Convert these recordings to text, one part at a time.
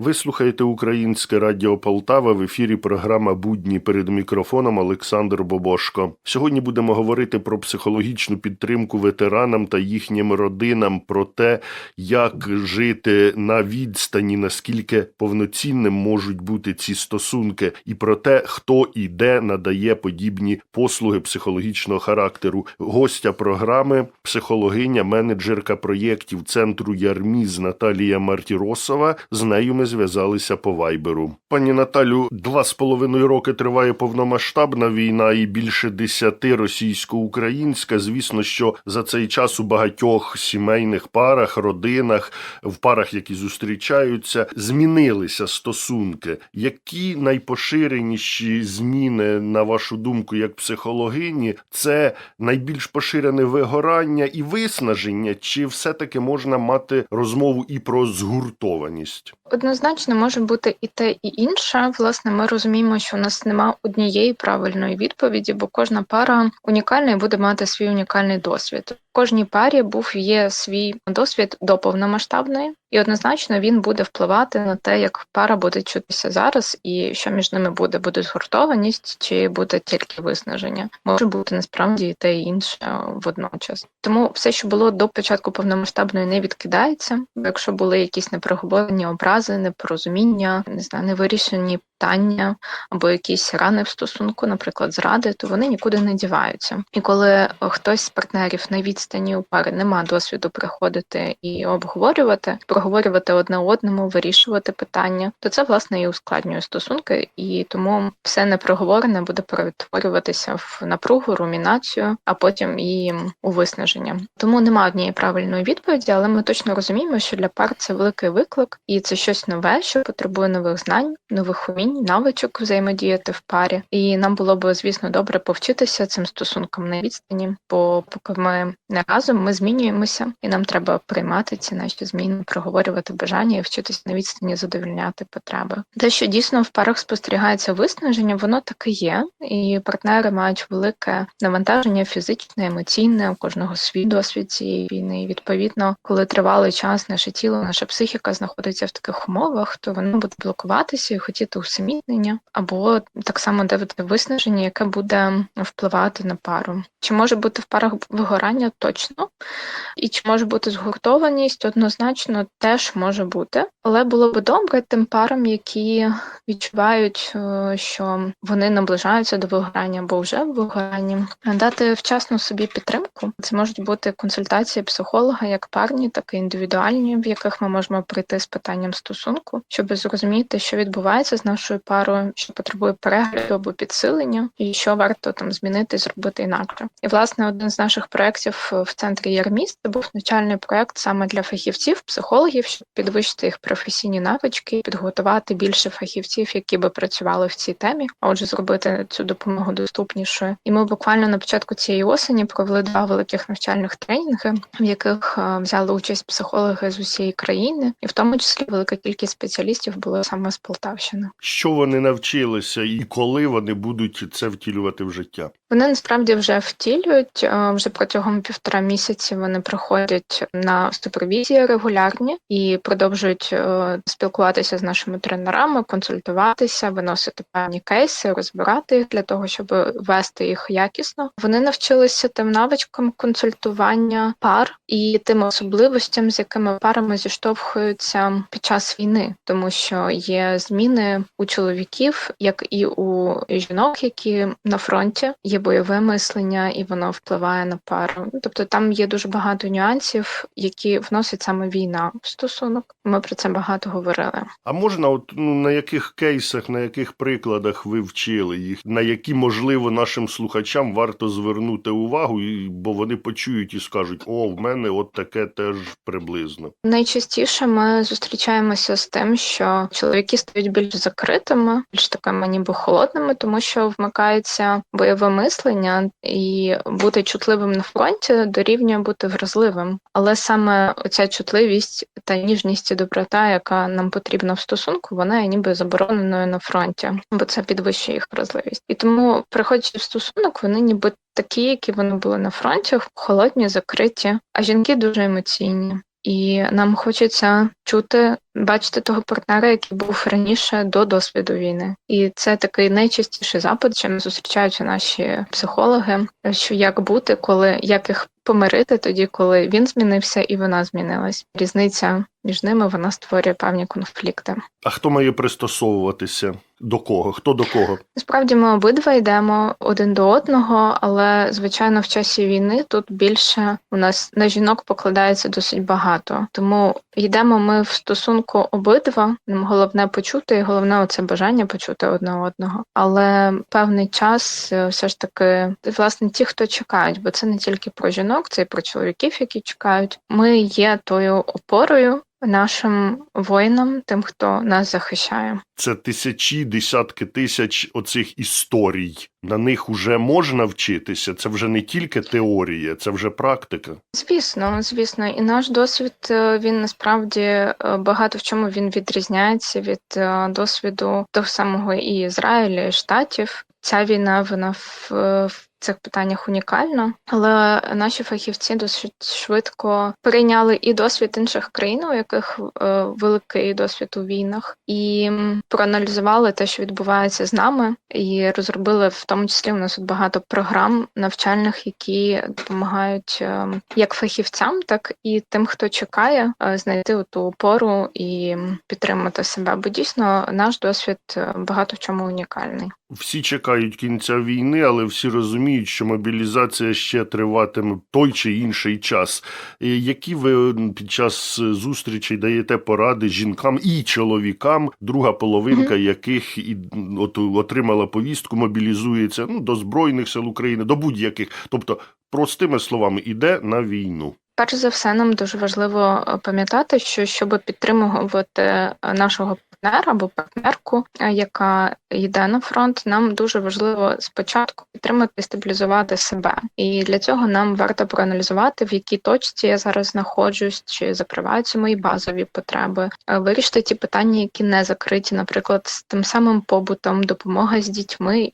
Ви слухаєте Українське Радіо Полтава в ефірі програма Будні перед мікрофоном Олександр Бобошко. Сьогодні будемо говорити про психологічну підтримку ветеранам та їхнім родинам, про те, як жити на відстані, наскільки повноцінним можуть бути ці стосунки, і про те, хто і де надає подібні послуги психологічного характеру. Гостя програми, психологиня, менеджерка проєктів центру Ярміз Наталія Мартіросова. З нею ми зв'язалися по вайберу. Пані Наталю, два з половиною роки триває повномасштабна війна і більше десяти російсько-українська. Звісно, що за цей час у багатьох сімейних парах, родинах, в парах, які зустрічаються, змінилися стосунки. Які найпоширеніші зміни, на вашу думку, як психологині, це найбільш поширене вигорання і виснаження, чи все-таки можна мати розмову і про згуртованість? Однозначно може бути і те, і інше. Власне, ми розуміємо, що у нас нема однієї правильної відповіді, бо кожна пара унікальна і буде мати свій унікальний досвід. Кожній парі був є свій досвід до повномасштабної, і однозначно він буде впливати на те, як пара буде чутися зараз, і що між ними буде, буде згуртованість чи буде тільки виснаження. Може бути насправді і те і інше водночас. Тому все, що було до початку повномасштабної, не відкидається. Якщо були якісь непроговорені образи, непорозуміння, не знаю, невирішені питання або якісь рани в стосунку, наприклад, зради, то вони нікуди не діваються. І коли хтось з партнерів на у пари нема досвіду приходити і обговорювати, проговорювати одне одному, вирішувати питання, то це власне і ускладнює стосунки, і тому все непроговорене буде перетворюватися в напругу, румінацію, а потім і у виснаження. Тому немає однієї правильної відповіді, але ми точно розуміємо, що для пар це великий виклик, і це щось нове, що потребує нових знань, нових умінь, навичок взаємодіяти в парі. І нам було б, звісно, добре повчитися цим стосункам на відстані, бо поки ми не разом, ми змінюємося, і нам треба приймати ці наші зміни, проговорювати бажання і вчитися на відстані задовільняти потреби. Те, що дійсно в парах спостерігається виснаження, воно таки є, і партнери мають велике навантаження фізичне, емоційне, у кожного свій досвід цієї війни. І відповідно, коли тривалий час наше тіло, наша психіка знаходиться в таких умовах, то воно буде блокуватися і хотіти усамітнення, або так само давити виснаження, яке буде впливати на пару. Чи може бути в парах вигорання точно, і чи може бути згуртованість, однозначно теж може бути, але було б добре тим парам, які відчувають, е, що вони наближаються до вигорання або вже в вигоранні, дати вчасно собі підтримку. Це можуть бути консультації психолога, як парні, так і індивідуальні, в яких ми можемо прийти з питанням стосунку, щоб зрозуміти, що відбувається з нашою парою, що потребує перегляду або підсилення, і що варто там змінити, зробити інакше. І власне один з наших проєктів в центрі Ярміст це був навчальний проєкт саме для фахівців, психологів, щоб підвищити їх професійні навички, підготувати більше фахівців, які би працювали в цій темі, а отже, зробити цю допомогу доступнішою. І ми буквально на початку цієї осені провели два великих навчальних тренінги, в яких взяли участь психологи з усієї країни, і в тому числі велика кількість спеціалістів була саме з Полтавщини. Що вони навчилися, і коли вони будуть це втілювати в життя? Вони насправді вже втілюють вже протягом півтора місяці. Вони приходять на супервізії регулярні і продовжують спілкуватися з нашими тренерами, консультуватися, виносити певні кейси, розбирати їх для того, щоб вести їх якісно. Вони навчилися тим навичкам консультування пар і тим особливостям, з якими парами зіштовхуються під час війни, тому що є зміни у чоловіків, як і у жінок, які на фронті є бойове мислення, і воно впливає на пару. Тобто там є дуже багато нюансів, які вносить саме війна в стосунок. Ми про це багато говорили. А можна, от ну на яких кейсах, на яких прикладах ви вчили їх, на які можливо нашим слухачам варто звернути увагу, бо вони почують і скажуть: о, в мене от таке теж приблизно. Найчастіше ми зустрічаємося з тим, що чоловіки стають більш закритими, більш такими ніби холодними, тому що вмикається бойове мислення, і бути чутливим на фронті дорівнює бути вразливим. Але саме оця чутливість та ніжність і доброта, яка нам потрібна в стосунку, вона є ніби забороненою на фронті, бо це підвищує їх вразливість. І тому, приходячи в стосунок, вони ніби такі, які вони були на фронті, холодні, закриті, а жінки дуже емоційні. і нам хочеться чути, бачити того партнера, який був раніше до досвіду війни. І це такий найчастіший запит, чим зустрічаються наші психологи, що як бути, коли як їх помирити тоді, коли він змінився і вона змінилась. Різниця між ними вона створює певні конфлікти. А хто має пристосовуватися? До кого? Хто до кого? Насправді ми обидва йдемо один до одного, але звичайно в часі війни тут більше у нас на жінок покладається досить багато. Тому йдемо ми в стосунку обидва. Нам головне почути, і головне оце бажання почути одне одного. Але певний час е, все ж таки власне ті, хто чекають, бо це не тільки про жінок, це і про чоловіків, які чекають. Ми є тою опорою. Нашим воїнам, тим, хто нас захищає, Це тисячі, десятки тисяч оцих історій. На них уже можна вчитися. Це вже не тільки теорія, це вже практика. Звісно, звісно, і наш досвід е, він насправді е, багато в чому він відрізняється від е, досвіду того самого і Ізраїля, і штатів. Ця війна вона в, в цих питаннях унікальна, але наші фахівці досить швидко прийняли і досвід інших країн, у яких е, великий досвід у війнах, і проаналізували те, що відбувається з нами, і розробили в тому числі у нас тут багато програм навчальних, які допомагають е, як фахівцям, так і тим, хто чекає, е, знайти ту опору і підтримати себе. Бо дійсно наш досвід багато в чому унікальний. Всі чекають кінця війни, але всі розуміють, що мобілізація ще триватиме той чи інший час. Які ви під час зустрічей даєте поради жінкам і чоловікам, друга половинка яких і от отримала повістку, мобілізується ну до збройних сил України, до будь-яких, тобто простими словами, іде на війну. Перш за все, нам дуже важливо е, пам'ятати, що щоб підтримувати е, нашого партнера або партнерку, е, яка йде на фронт, нам дуже важливо спочатку підтримати і стабілізувати себе. І для цього нам варто проаналізувати, в якій точці я зараз знаходжусь, чи закриваються мої базові потреби, вирішити ті питання, які не закриті, наприклад, з тим самим побутом, допомога з дітьми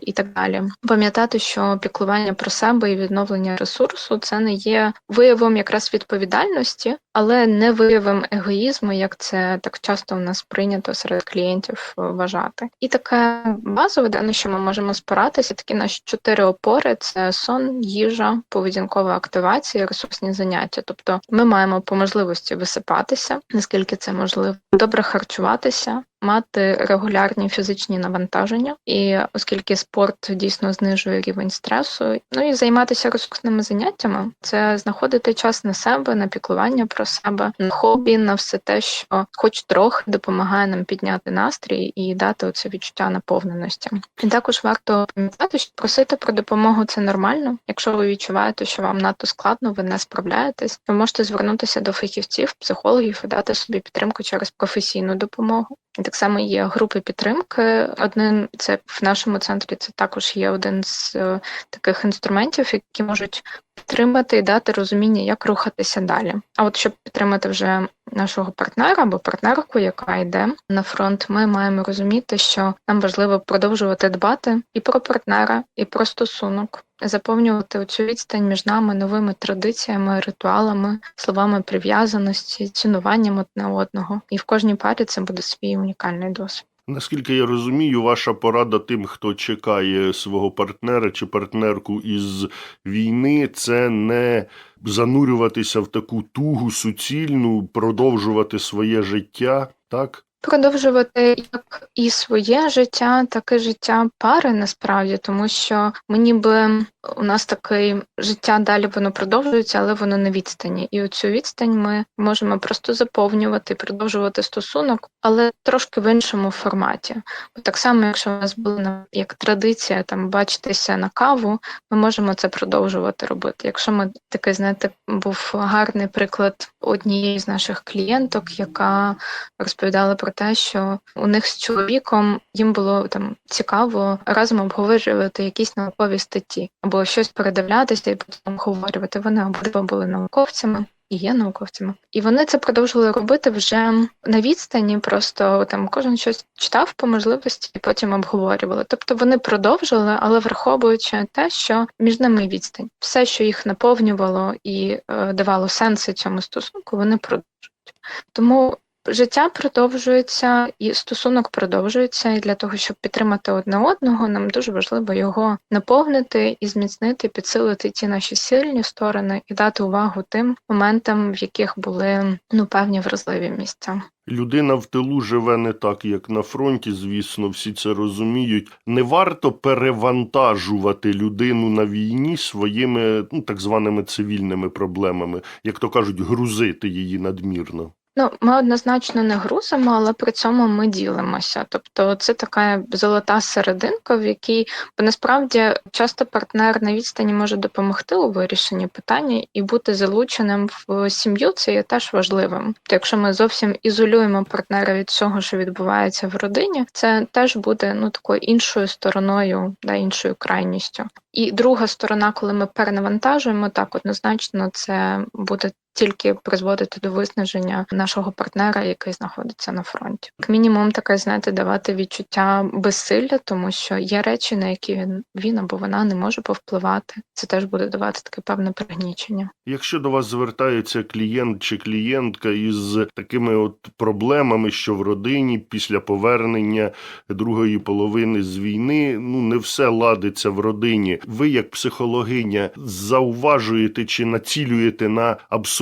і так далі. Пам'ятати, що піклування про себе і відновлення ресурсу це не є виявом якраз відповідальності, але не виявом егоїзму, як це так часто у нас прийнято серед клієнтів е, вважати. І таке базове, де на що ми можемо спиратися, такі наші чотири опори: це сон, їжа, поведінкова активація, ресурсні заняття. Тобто ми маємо по можливості висипатися, наскільки це можливо, добре харчуватися. Мати регулярні фізичні навантаження, і оскільки спорт дійсно знижує рівень стресу, ну і займатися ресурсними заняттями, це знаходити час на себе, на піклування про себе, на хобі, на все те, що хоч трохи допомагає нам підняти настрій і дати оце відчуття наповненості. І також варто пам'ятати, що просити про допомогу це нормально. Якщо ви відчуваєте, що вам надто складно, ви не справляєтесь, ви можете звернутися до фахівців, психологів і дати собі підтримку через професійну допомогу. Так само є групи підтримки. Один це в нашому центрі це також є один з е, таких інструментів, які можуть підтримати і дати розуміння, як рухатися далі. А от щоб підтримати вже нашого партнера або партнерку, яка йде на фронт, ми маємо розуміти, що нам важливо продовжувати дбати і про партнера, і про стосунок. Заповнювати цю відстань між нами новими традиціями, ритуалами, словами прив'язаності, цінуванням одне одного. І в кожній парі це буде свій унікальний досвід. Наскільки я розумію, ваша порада тим, хто чекає свого партнера чи партнерку із війни, це не занурюватися в таку тугу суцільну, продовжувати своє життя, так? Продовжувати як і своє життя, так і життя пари насправді, тому що ми ніби у нас таке життя далі воно продовжується, але воно на відстані. І оцю відстань ми можемо просто заповнювати, продовжувати стосунок, але трошки в іншому форматі. Бо так само, якщо у нас була як традиція там бачитися на каву, ми можемо це продовжувати робити. Якщо ми такий, знаєте, був гарний приклад однієї з наших клієнток, яка розповідала про те, що у них з чоловіком їм було там цікаво разом обговорювати якісь наукові статті або щось передивлятися і потім обговорювати. Вони обидва були науковцями. і є науковцями. І вони це продовжували робити вже на відстані, просто там кожен щось читав по можливості і потім обговорювали. Тобто вони продовжили, але враховуючи те, що між ними відстань, все, що їх наповнювало і е, давало сенси цьому стосунку, вони продовжують. Тому життя продовжується і стосунок продовжується. І для того, щоб підтримати одне одного, нам дуже важливо його наповнити і зміцнити, підсилити ті наші сильні сторони і дати увагу тим моментам, в яких були ну певні вразливі місця. Людина в тилу живе не так, як на фронті, звісно, всі це розуміють. Не варто перевантажувати людину на війні своїми ну, так званими цивільними проблемами, як то кажуть, грузити її надмірно. Ну, ми однозначно не грузимо, але при цьому ми ділимося. Тобто, це така золота серединка, в якій бо насправді часто партнер на відстані може допомогти у вирішенні питання і бути залученим в сім'ю. Це є теж важливим. То якщо ми зовсім ізолюємо партнера від всього, що відбувається в родині, це теж буде ну такою іншою стороною, да іншою крайністю. І друга сторона, коли ми перенавантажуємо, так однозначно це буде тільки призводити до виснаження нашого партнера, який знаходиться на фронті. Як мінімум, таке знаєте, давати відчуття безсилля, тому що є речі, на які він він або вона не може повпливати. Це теж буде давати таке певне пригнічення. Якщо до вас звертається клієнт чи клієнтка із такими от проблемами, що в родині після повернення другої половини з війни, ну не все ладиться в родині. Ви, як психологиня, зауважуєте чи націлюєте на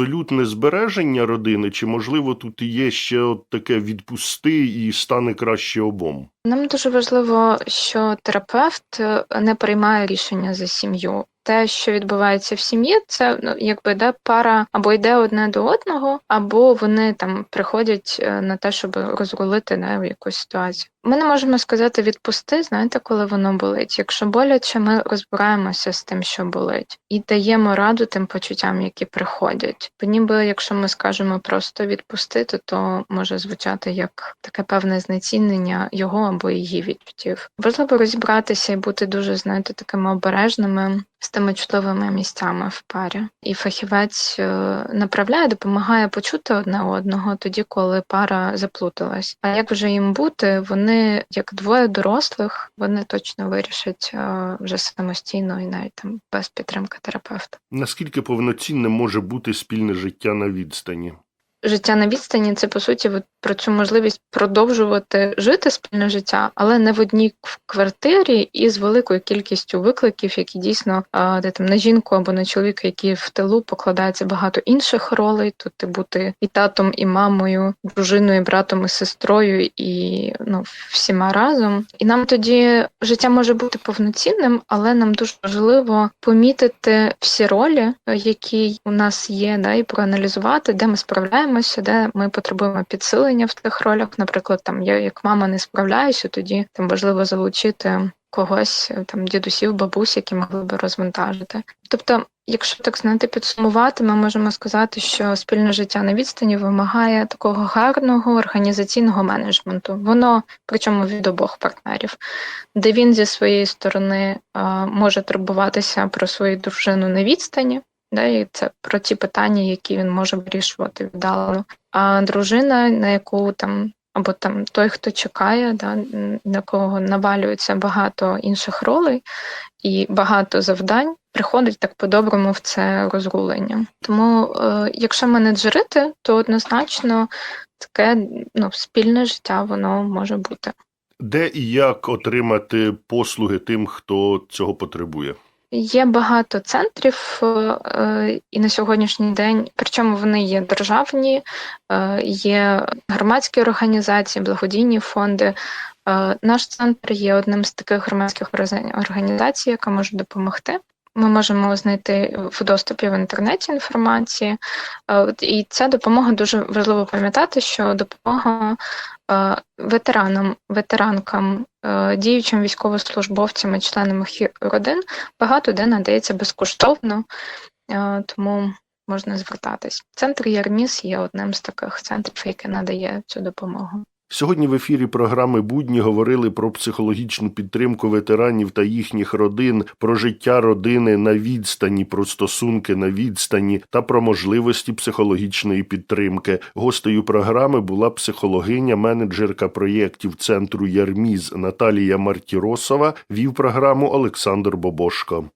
абсолютне збереження родини, чи можливо тут є ще от таке відпусти і стане краще обом? Нам дуже важливо, що терапевт не приймає рішення за сім'ю. Те, що відбувається в сім'ї, це ну якби да пара або йде одне до одного, або вони там приходять на те, щоб розрулити не якусь ситуацію. Ми не можемо сказати відпусти, знаєте, коли воно болить. Якщо боляче, ми розбираємося з тим, що болить, і даємо раду тим почуттям, які приходять. Бо ніби якщо ми скажемо просто відпустити, то може звучати як таке певне знецінення його або її відчуттів. Важливо розібратися і бути дуже, знаєте, такими обережними з тими чутливими місцями в парі. І фахівець направляє, допомагає почути одне одного тоді, коли пара заплуталась. А як вже їм бути, вони як двоє дорослих, вони точно вирішать вже самостійно і навіть там без підтримки терапевта. Наскільки повноцінне може бути спільне життя на відстані? Життя на відстані це по суті про цю можливість продовжувати жити спільне життя, але не в одній квартирі і з великою кількістю викликів, які дійсно де там на жінку або на чоловіка, які в тилу покладається багато інших ролей. Тут ти бути і татом, і мамою, дружиною, і братом, і сестрою, і ну всіма разом. І нам тоді життя може бути повноцінним, але нам дуже важливо помітити всі ролі, які у нас є, да, і проаналізувати, де ми справляємося, де ми потребуємо підсилення в тих ролях. Наприклад, там я як мама не справляюся, тоді там важливо залучити когось, там дідусів, бабусь, які могли би розвантажити. Тобто, якщо так знаєте, підсумувати, ми можемо сказати, що спільне життя на відстані вимагає такого гарного організаційного менеджменту. Воно причому від обох партнерів, де він зі своєї сторони а, може турбуватися про свою дружину на відстані. Да, і це про ті питання, які він може вирішувати віддалено. А дружина, на яку там або там той, хто чекає, да, на кого навалюється багато інших ролей і багато завдань, приходить так по-доброму в це розрулення. Тому, е, якщо менеджерити, то однозначно таке ну, спільне життя воно може бути. Де і як отримати послуги тим, хто цього потребує? Є багато центрів, і на сьогоднішній день, причому вони є державні, є громадські організації, благодійні фонди. Наш центр є одним з таких громадських організацій, яка може допомогти. Ми можемо знайти в доступі в інтернеті інформації, і ця допомога дуже важливо пам'ятати, що допомога ветеранам, ветеранкам, діючим військовослужбовцям і членам їх родин багато де надається безкоштовно, тому можна звертатись. Центр Єрміс є одним з таких центрів, який надає цю допомогу. Сьогодні в ефірі програми Будні говорили про психологічну підтримку ветеранів та їхніх родин, про життя родини на відстані, про стосунки на відстані та про можливості психологічної підтримки. Гостею програми була психологиня, менеджерка проєктів центру Ярміз Наталія Мартіросова. Вів програму Олександр Бобошко.